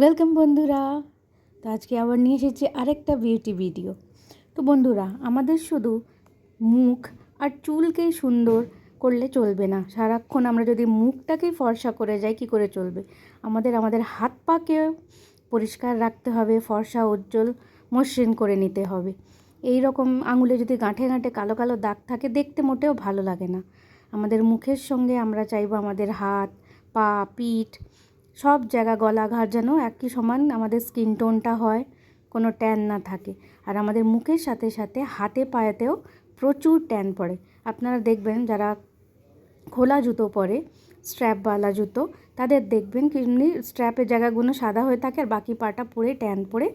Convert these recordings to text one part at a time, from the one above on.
Welcome বন্ধুরা। তো আজকে আবার নিয়ে এসেছি আরেকটা বিউটি ভিডিও তো বন্ধুরা, আমাদের শুধু মুখ আর চুলকেই সুন্দর করলে চলবে না। সারাক্ষণ আমরা যদি মুখটাকেই ফর্সা করে যাই, কি করে চলবে? আমাদের আমাদের হাত পাকেও পরিষ্কার রাখতে হবে, ফর্সা, উজ্জ্বল, মসৃণ করে নিতে হবে। এই রকম আঙুলে যদি গাঁঠে গাঁঠে কালো কালো দাগ থাকে, দেখতে মোটেও ভালো লাগে না। আমাদের মুখের সঙ্গে আমরা চাইব আমাদের হাত, পা, পিঠ সব জায়গা গলা ঘাট যেন একই সমান আমাদের স্কিন টোনটা হয়, কোনো ট্যান না থাকে। আর আমাদের মুখের সাথে সাথে হাতে পায়েতেও প্রচুর ট্যান পড়ে। আপনারা দেখবেন যারা খোলা জুতো পরে স্ট্র্যাপওয়ালা জুতো, তাদের দেখবেন কি এমনি স্ট্র্যাপের জায়গাগুলো সাদা হয়ে থাকে আর বাকি পাটা পরে ট্যান পরে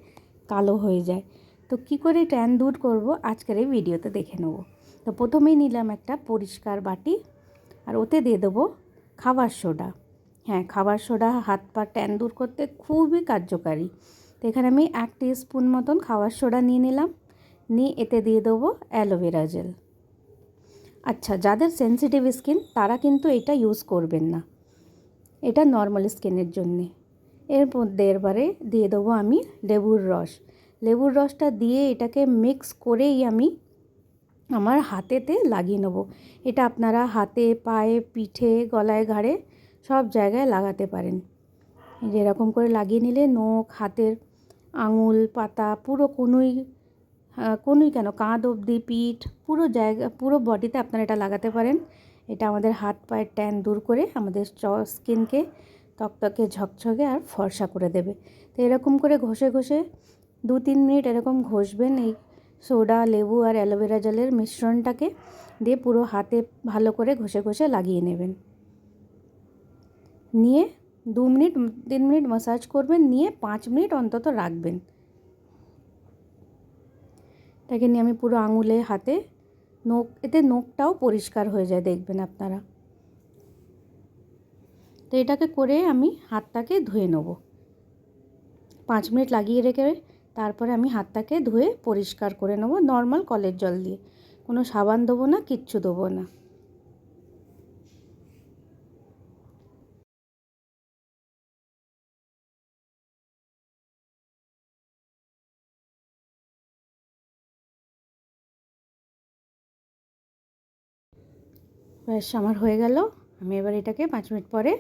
কালো হয়ে যায়। তো কি করে ট্যান দূর করব? আজকের এই ভিডিওতে দেখে নেব। তো প্রথমেই নিলাম একটা পরিষ্কার বাটি আর ওতে দিয়ে দেবো খাবার সোডা। হ্যাঁ খাবার সোডা, হাত পা ট্যান দূর করতে খুবই কার্যকারী। তো এখানে আমি এক স্পুন মতন খাবার সোডা নিয়ে নিলাম। নিয়ে এতে দিয়ে দেবো অ্যালোভেরা জেল। আচ্ছা যাদের সেন্সিটিভ স্কিন তারা কিন্তু এটা ইউজ করবেন না। এটা নর্মাল স্কিনের জন্যে। এর মধ্যে এরবারে দিয়ে দেবো আমি লেবুর রস। লেবুর রসটা দিয়ে এটাকে মিক্স করেই আমি আমার হাতেতে লাগিয়ে নেব। এটা আপনারা হাতে, পায়ে, পিঠে, গলায়, ঘাড়ে সব জায়গায় লাগাতে পারেন। যেরকম করে লাগিয়ে নিলে নখ, হাতের আঙুল, পাতা পুরো কোনোই কোনোই কেন? কাঁধ অবধি, পিঠ, পুরো জায়গা, পুরো বডিতে আপনারা এটা লাগাতে পারেন। এটা আমাদের হাত পায়ের ট্যান দূর করে আমাদের স্কিনকে তকতকে ঝকঝকে আর ফর্সা করে দেবে। তো এরকম করে ঘষে ঘষে দু, তিন মিনিট এরকম ঘষবেন এই সোডা, লেবু আর অ্যালোভেরা জলের মিশ্রণটাকে দিয়ে পুরো হাতে ভালো করে ঘষে ঘষে লাগিয়ে নেবেন। নিয়ে দু মিনিট, তিন মিনিট মাসাজ করবেন, নিয়ে পাঁচ মিনিট অন্তত রাখবেন। তাকে নিয়ে আমি পুরো আঙুলে, হাতে নখ, এতে নখটাও পরিষ্কার হয়ে যায়, দেখবেন আপনারা। তো এটাকে করে আমি হাতটাকে ধুয়ে নেব। পাঁচ মিনিট লাগিয়ে রেখে তারপরে আমি হাতটাকে ধুয়ে পরিষ্কার করে নেব। নর্মাল কলের জল দিয়ে। কোনো সাবান দেবো না, কিচ্ছু দেবো না। ব্যাস, আমার হয়ে গেল। আমি এবার এটাকে পাঁচ মিনিট পরে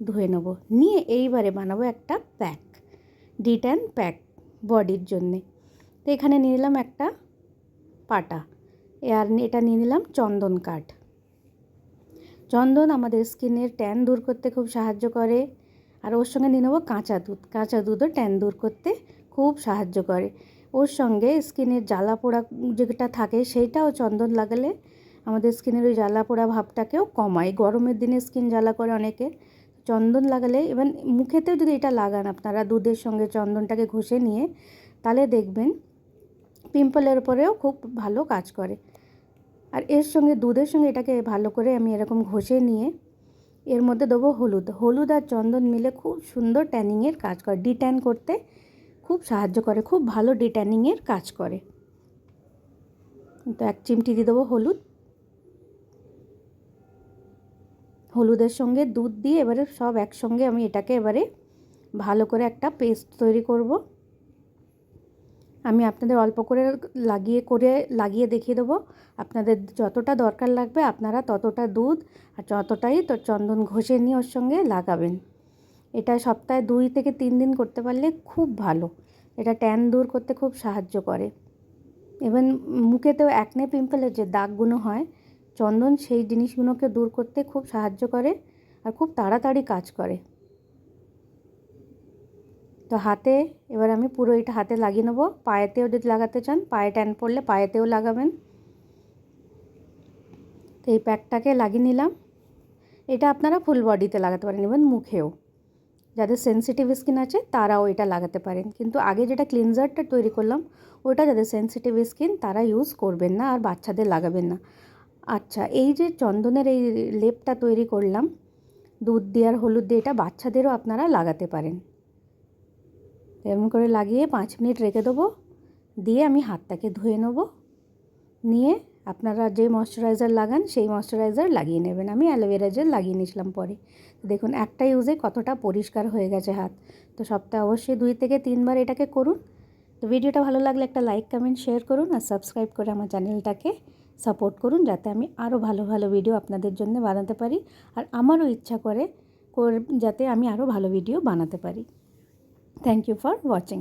ধুয়ে নেব। নিয়ে এইবারে বানাবো একটা প্যাক ডিট্যান প্যাক বডির জন্যে। তো এখানে নিয়ে নিলাম একটা পাটা। আর এটা নিয়ে নিলাম চন্দন কাঠ। চন্দন আমাদের স্কিনের ট্যান দূর করতে খুব সাহায্য করে। আর ওর সঙ্গে নিয়ে নেব কাঁচা দুধ। কাঁচা দুধও ট্যান দূর করতে খুব সাহায্য করে। ওর সঙ্গে স্কিনের জ্বালা পোড়া যেটা থাকে, সেইটাও চন্দন লাগালে আমাদের স্কিনের ওই জ্বালা পোড়া ভাবটাকেও কমায়। গরমের দিনে স্কিন জ্বালা করে অনেকে। চন্দন লাগালে এবার মুখেতেও যদি এটা লাগান আপনারা, দুধের সঙ্গে চন্দনটাকে ঘষে নিয়ে, তাহলে দেখবেন পিম্পলের উপরেও খুব ভালো কাজ করে। আর এর সঙ্গে, দুধের সঙ্গে এটাকে ভালো করে আমি এরকম ঘষে নিয়ে, এর মধ্যে দেবো হলুদ। হলুদ আর চন্দন মিলে খুব সুন্দর ট্যানিংয়ের কাজ করে। ডিট্যান করতে খুব সাহায্য করে, খুব ভালো ডিট্যানিংয়ের কাজ করে। তো এক চিমটি দিয়ে দেবো হলুদ। হলুদের সঙ্গে দুধ দিয়ে এবারে সব একসঙ্গে আমি এটাকে এবারে ভালো করে একটা পেস্ট তৈরি করব। আমি আপনাদের অল্প করে লাগিয়ে করে লাগিয়ে দেখিয়ে দেবো। আপনাদের যতটা দরকার লাগবে আপনারা ততটা দুধ আর যতটাই তো চন্দন ঘষে নিয়ে ওর সঙ্গে লাগাবেন। এটা সপ্তাহে দুই থেকে তিন দিন করতে পারলে খুব ভালো। এটা ট্যান দূর করতে খুব সাহায্য করে। ইভেন মুখেতেও অ্যাকনে পিম্পলের যে দাগগুলো হয় চন্দন সেই জিনিসগুলোকে দূর করতে খুব সাহায্য করে আর খুব তাড়াতাড়ি কাজ করে। তো হাতে, এবার আমি পুরো এটা হাতে লাগিয়ে নেব। পায়েতেও যদি লাগাতে চান পায়ে ট্যান পড়লে পায়েতেও লাগাবেন। তো এই প্যাকটাকে লাগিয়ে নিলাম। এটা আপনারা ফুল বডিতে লাগাতে পারেন ইভেন মুখেও। যাদের সেন্সিটিভ স্কিন আছে, তারাও এটা লাগাতে পারেন। কিন্তু আগে যেটা ক্লিনজারটা তৈরি করলাম, ওটা যাদের সেন্সিটিভ স্কিন তারা ইউজ করবেন না আর বাচ্চাদের লাগাবেন না। আচ্ছা এই যে চন্দনের এই লেপটা তৈরি করলাম, দুধ দিয়ে আর হলুদ দিয়ে, এটা বাচ্চাদেরও আপনারা লাগাতে পারেন। এরকম করে লাগিয়ে পাঁচ মিনিট রেখে দেবো, দিয়ে আমি হাতটাকে ধুয়ে নেব। নিয়ে আপনারা যে ময়শ্চারাইজার লাগান, সেই ময়শ্চারাইজার লাগিয়ে নেবেন। আমি অ্যালোভেরা জেল লাগিয়ে নিয়েছিলাম পরে। দেখুন, একটা ইউজে কতটা পরিষ্কার হয়ে গেছে হাত। তো সপ্তাহে অবশ্যই দুই থেকে তিনবার এটাকে করুন। তো ভিডিওটা ভালো লাগলে একটা লাইক, কমেন্ট, শেয়ার করুন আর সাবস্ক্রাইব করে আমার চ্যানেলটাকে। সাপোর্ট করুন যাতে আমি আরও ভালো ভালো ভিডিও আপনাদের জন্য বানাতে পারি আর আমারও ইচ্ছা করে যাতে আমি আরও ভালো ভিডিও বানাতে পারি। Thank you for watching